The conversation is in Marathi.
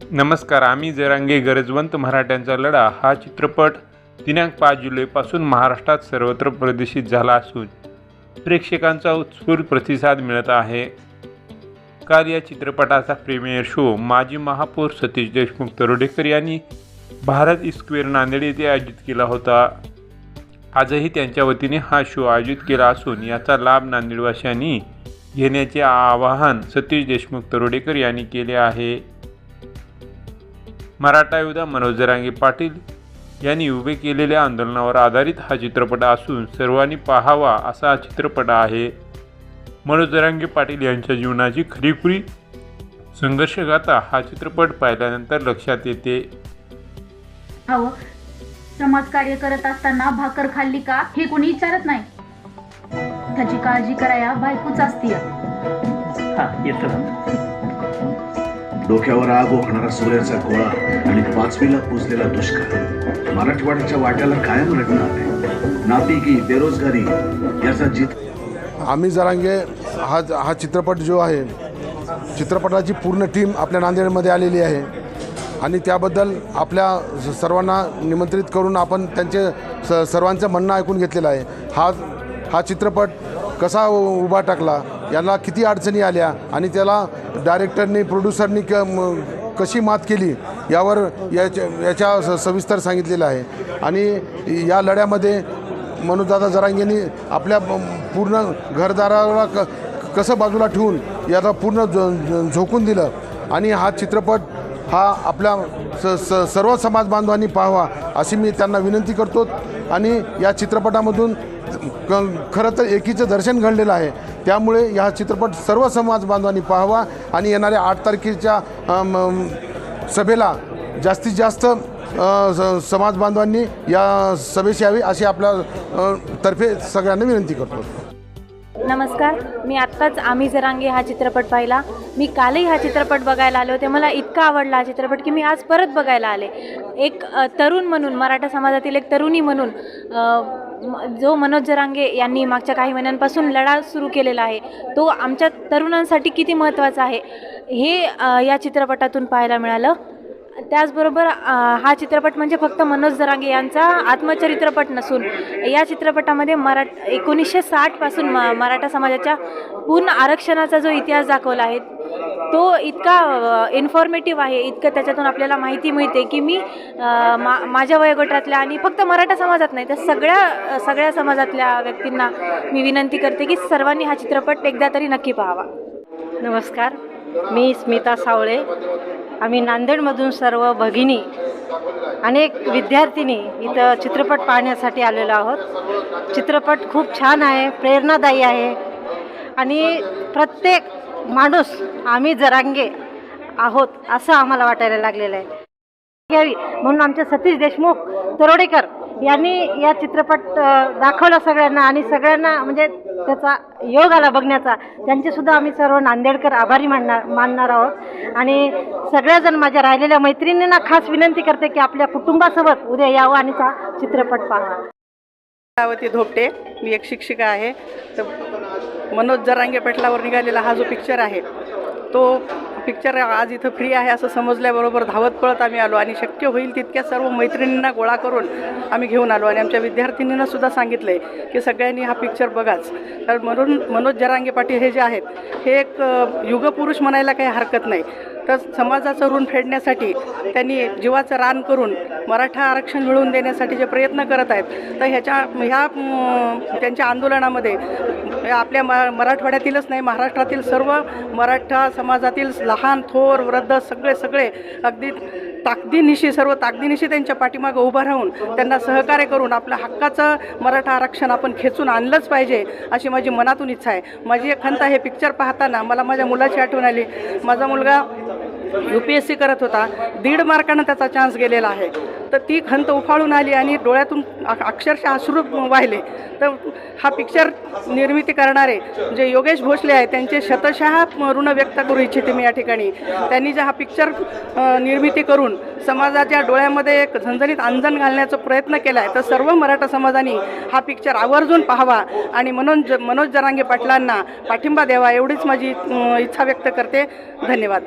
नमस्कार आम्ही जरांगे गरजवंत मराठ्यांचा लढा. हा चित्रपट दिनांक पाच जुलैपासून महाराष्ट्रात सर्वत्र प्रदर्शित झाला असून प्रेक्षकांचा उत्स्फूर्त प्रतिसाद मिळत आहे. काल या चित्रपटाचा प्रीमियर शो माजी महापौर सतीश देशमुख तरोडेकर यांनी भारत स्क्वेअर नांदेड येथे आयोजित केला होता. आजही त्यांच्या वतीने हा शो आयोजित केला असून याचा लाभ नांदेडवासियांनी घेण्याचे आवाहन सतीश देशमुख तरोडेकर यांनी केले आहे. मराठा योद्धा मनोज जरांगे पाटील यांनी उभे केलेल्या आंदोलनावर आधारित हा चित्रपट असून सर्वांनी पाहावा असा हा चित्रपट आहे. मनोज जरांगे पाटील यांच्या जीवनाची खरीखुरी संघर्षगाथा हा चित्रपट पाहिल्यानंतर लक्षात येते. हवं समाजकार्य करत असताना भाकर खाल्ली का हे कोणी विचारत नाही. त्याची काळजी कराया बायकोच असती हा येतो. डोक्यावर आग ओकणारा सूर्याचा गोळा आणि पाचवीला पुजलेला दुष्काळ. मराठवाड्याच्या वाट्याला कायम रडणार आहे. नापिकी बेरोजगारी याचा जित आम्ही जरांगे हा हा चित्रपट जो आहे चित्रपटाची पूर्ण टीम आपल्या नांदेडमध्ये आलेली आहे. आणि त्याबद्दल आपल्या स- सर्वांना निमंत्रित करून आपण त्यांचे स सर्वांचं म्हणणं ऐकून घेतलेलं आहे. हा हा चित्रपट कसा उ- उभा टाकला याला किती अडचणी आल्या आणि त्याला डायरेक्टरनी प्रोड्युसरनी क कशी मात केली यावर याच्या याच्या स- सविस्तर सांगितलेलं आहे. आणि या लढ्यामध्ये मनोजदादा जरांगेंनी आपल्या पूर्ण घरदाराला क कसं बाजूला ठेवून याचा पूर्ण झोकून दिलं. आणि हा चित्रपट हा आपल्या स स सर्व समाज बांधवांनी पाहावा अशी मी त्यांना विनंती करतो. आणि या चित्रपटामधून खरं तर एकीचं दर्शन घडलेलं आहे. त्यामुळे हा चित्रपट सर्व समाज बांधवांनी पाहावा आणि येणाऱ्या आठ तारखेच्या सभेला जास्तीत जास्त स- समाज बांधवांनी या सभेस यावी अशी आपल्या तर्फे सगळ्यांना विनंती करतो. नमस्कार. मी आत्ताच आम्ही जरांगे हा चित्रपट पाहिला. मी कालही हा चित्रपट बघायला आले होते. मला इतका आवडला हा चित्रपट की मी आज परत बघायला आले. एक तरुण म्हणून मराठा समाजातील एक तरुणी म्हणून जो मनोज जरांगे यांनी मागच्या काही महिन्यांपासून लढा सुरू केलेला आहे तो आमच्या तरुणांसाठी किती महत्त्वाचा आहे हे या चित्रपटातून पाहायला मिळालं. त्याचबरोबर हा चित्रपट म्हणजे फक्त मनोज जरांगे यांचा आत्मचरित्रपट नसून या चित्रपटामध्ये मरा एकोणीसशे साठपासून म मराठा समाजाच्या पूर्ण आरक्षणाचा जो इतिहास दाखवला आहे तो इतका इन्फॉर्मेटिव्ह आहे इतकं त्याच्यातून आपल्याला माहिती मिळते की मी मा माझ्या वयोगटातल्या आणि फक्त मराठा समाजात नाही तर सगळ्या सगळ्या समाजातल्या व्यक्तींना मी विनंती करते की सर्वांनी हा चित्रपट एकदा तरी नक्की पाहावा. नमस्कार मी स्मिता सावळे. आम्ही नांदेडमधून सर्व भगिनी अनेक विद्यार्थिनी इथं चित्रपट पाहण्यासाठी आलेलो आहोत. चित्रपट खूप छान आहे प्रेरणादायी आहे. आणि प्रत्येक माणूस आम्ही जरांगे आहोत असं आम्हाला वाटायला लागलेलं आहे. घ्यावी म्हणून आमचे सतीश देशमुख तरोडेकर यांनी या चित्रपट दाखवला सगळ्यांना आणि सगळ्यांना म्हणजे त्याचा योग आला बघण्याचा. त्यांचेसुद्धा आम्ही सर्व नांदेडकर आभारी मानणार मानणार आहोत. आणि सगळ्याजण माझ्या राहिलेल्या मैत्रिणींना खास विनंती करते की आपल्या कुटुंबासोबत उद्या यावं आणि हा चित्रपट पाहावा. अमरावती धोपटे. मी एक शिक्षिका आहे. तर मनोज जरांगे पेटलावर निघालेला हा जो पिक्चर आहे तो पिक्चर आज इथं फ्री आहे असं समजल्याबरोबर धावत पळत आम्ही आलो आणि शक्य होईल तितक्या सर्व मैत्रिणींना गोळा करून आम्ही घेऊन आलो. आणि आमच्या विद्यार्थिनींना सुद्धा सांगितलं आहे की सगळ्यांनी हा पिक्चर बघाच. तर म्हणून मनोज जरांगे पाटील हे जे आहेत हे एक युगपुरुष म्हणायला काही हरकत नाही. तर समाजाचं ऋण फेडण्यासाठी त्यांनी जीवाचं रान करून मराठा आरक्षण मिळवून देण्यासाठी जे प्रयत्न करत आहेत तर ह्याच्या ह्या त्यांच्या आंदोलनामध्ये आपल्या म मराठवाड्यातीलच नाही महाराष्ट्रातील सर्व मराठा समाजातील लहान थोर वृद्ध सगळे सगळे अगदी ताकदीनिशी सर्व ताकदीनिशी त्यांच्या पाठीमागं उभं राहून त्यांना सहकार्य करून आपल्या हक्काचं मराठा आरक्षण आपण खेचून आणलंच पाहिजे अशी माझी मनातून इच्छा आहे. माझी एक खंत हे पिक्चर पाहताना मला माझ्या मुलाची आठवण आली. माझा मुलगा यू पी एस सी करत होता. दीड मार्कानं त्याचा चान्स गेलेला आहे. तर ती खंत उफाळून आली आणि डोळ्यातून अक्षरशः अश्रू वाहिले. तर हा पिक्चर निर्मिती करणारे जे योगेश भोसले आहे त्यांचे शतशः ऋण व्यक्त करू इच्छिते मी या ठिकाणी. त्यांनी जे हा पिक्चर निर्मिती करून समाजाच्या डोळ्यामध्ये एक झणझणीत अंजन घालण्याचा प्रयत्न केला आहे तर सर्व मराठा समाजाने हा पिक्चर आवर्जून पाहावा आणि मनोज मनोज जरांगे पाटलांना पाठिंबा द्यावा एवढीच माझी इच्छा व्यक्त करते. धन्यवाद.